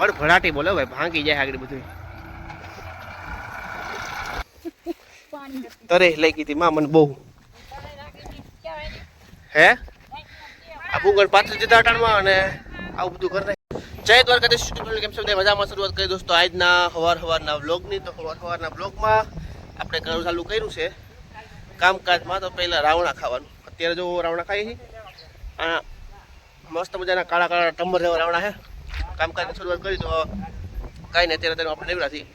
હળ ભડાટી બોલે ભાઈ, ભાંગી જાય આગળ બધું તરે લઈ હતી માં, મને બહુ. હે? આ ભૂંગળ પાત્ર અટાણમાં અને આવું બધું કરે જય દ્વારકાધીશ કેમ છો મજામાં શરૂઆત કરી દોસ્તો, આજના હવાર હવારના વ્લોગની. તો હવાર હવારના વ્લોગમાં આપણે ઘણું ચાલુ કર્યું છે. કામકાજમાં તો પહેલાં રાવણા ખાવાનું. અત્યારે જો રાવણા ખાઈ આ મસ્ત મજાના કાળા કાળા ટંબર જેવા રાવણા છે. કામકાજની શરૂઆત કરી, તો કાંઈ નહીં, અત્યારે તેનું આપણે નીવડા છીએ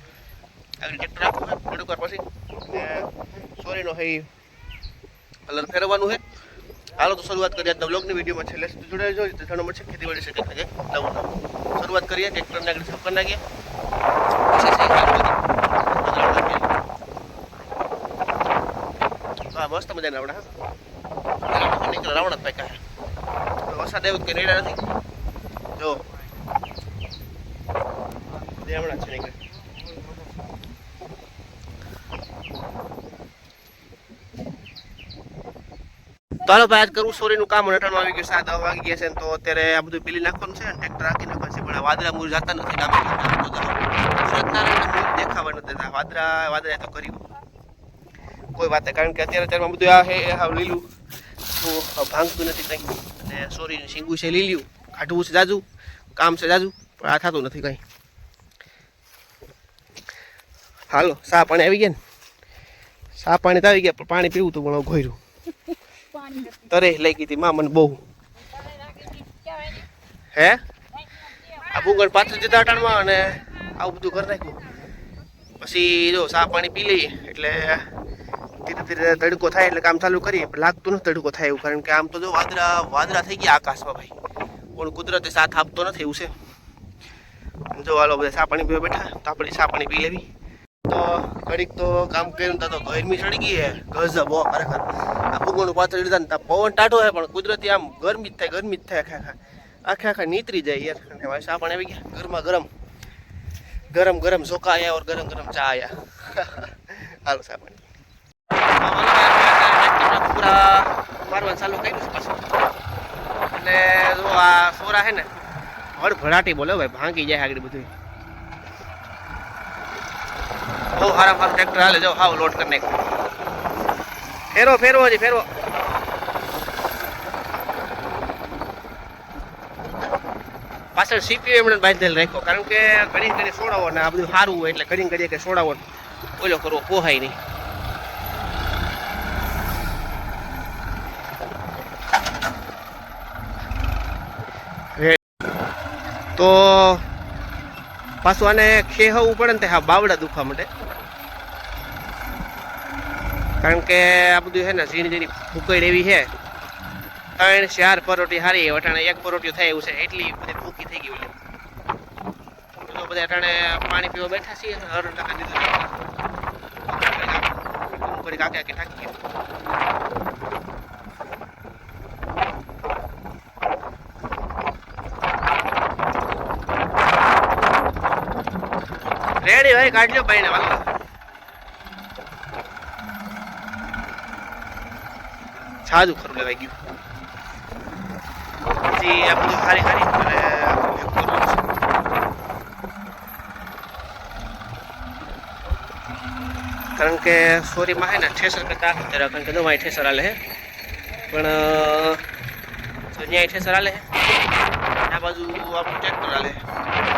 આગળ ટ્રેક્ટર રાખવું છે થોડીક વાર પછી સોરીનો હે કલર ફેરવવાનું છે. હાલો, તો શરૂઆત કરીએ આજના બ્લોગની વિડીયોમાં. છેલ્લે સુધી જોડાઈ જોઈએ તો જાણવા મળશે ખેતીવાડી શકે છે નવું નવું. શરૂઆત કરીએ ટ્રેક્ટરને આગળ સાફ નાખીએ. કામ. હા, મસ્ત મજાના રાવણા રાવણા જ પાક્યા વરસાદ આવ્યો કે રેડા નથી. જો. હમણાં છે નીકળે. તો હાલો ભાઈ, આજ કરું સોરીનું કામ નટાણું આવી ગયું સાત વાગી ગયા છે તો અત્યારે આ બધું પીલી નાખવાનું છે ટ્રેક્ટર રાખી નાખવાનું છે. પણ આ વાદળા મૂળ જતા નથી ડાબે દેખાવા નથી. વાદળા વાદળા તો કર્યું. કોઈ વાત, કારણ કે અત્યારે અત્યારમાં બધું આ હે લીલું. ભાંગતું નથી કંઈ. અને સોરી શીંગું છે લીલ્યું. કાઢવું છે જાજુ કામ છે જાજુ પણ આ થતું નથી કંઈ. હાલો સા પાણી આવી ગયા ને? સા પાણી તો આવી ગયા પણ પાણી પીવું તો પણ ઘોર્યું. તરે લઈ ગઈ હતી મા મને બહુ. હે? આ ભૂંગળ પાત્ર દીધા અટાણમાં અને આવું બધું કરી નાખ્યું. પછી જો સા પાણી પી લઈએ એટલે ધીરે ધીરે તડકો થાય એટલે કામ ચાલુ કરીએ. પણ લાગતું નથી તડકો થાય એવું, કારણ કે આમ તો જો વાદળા વાદરા થઈ ગયા આકાશમાં ભાઈ. પણ કુદરતે સાથ આપતો નથી એવું છે. જો હાલો બધા સાપણી પીવા બેઠા. તો આપણે સાપાણી પી લેવી. તો ઘડીક તો કામ કર્યું તો ગરમી ચડી ગઈ હે. ગઝબ હો, ખરેખર. આ ભૂગોળનું પાત્ર લીધા ને પવન ટાઢો હે, પણ કુદરતી આમ ગરમી જ થાય, ગરમી જ થાય આખા આખા. આખા આખા નીતરી જાય યાર. અને ભાઈ સાપણ આવી ગયા. ગરમા ગરમ. ગરમ ગરમ ઝોકા આયા ઓર ગરમ ગરમ ચા આયા. હાલો સા પૂરા મારવાનું ચાલુ કર્યું છે પાછું. એટલે જો આ સોરા હે ને, હળ ભડાટી બોલે ભાઈ, ભાંગી જાય આગળ બધું બહુ સારા સારું ટ્રેક્ટર હાલે જાઓ હાવ લોડ કરી નાખ ફેરો ફેરવો હજી ફેરવો પાછળ સીપીયુ એમણે બાંધેલ રાખ્યો, કારણ કે ઘણી ઘણી સોડાવો ને આ બધું સારું હોય એટલે ઘણી ઘડી કે સોડાવો ઓલો કરવો, પોહાય નહીં. તો પાછું આને ખેહવું પડે ને તે હા બાવડા દુખવા માટે કારણ કે આ બધું છે ને ઝીણી ઝીણી ફૂકડ એવી છે. ત્રણ ચાર પરોટી હારી અટાણે એક પરોટી થાય એવું છે. એટલી બધી ફૂકી થઈ ગઈ તો બધા અટાણે પાણી પીવા બેઠા છીએ. હર ટકા દીધું કાકે કાકે ઠાકી ગયા લ્યો ભાઈ ને વાલો સાદું ખરું લેવાઈ ગયું. પછી આ બધું કરવાનું છે. કારણ કે સોરીમાં હે ને ઠેસર કરતા અત્યારે કારણ કે દવાઈ ઠેસર આલે હે. પણ ન્યાય ઠેસર આલે હે. આ બાજુ આપણું ટ્રેક્ટર આલે હે.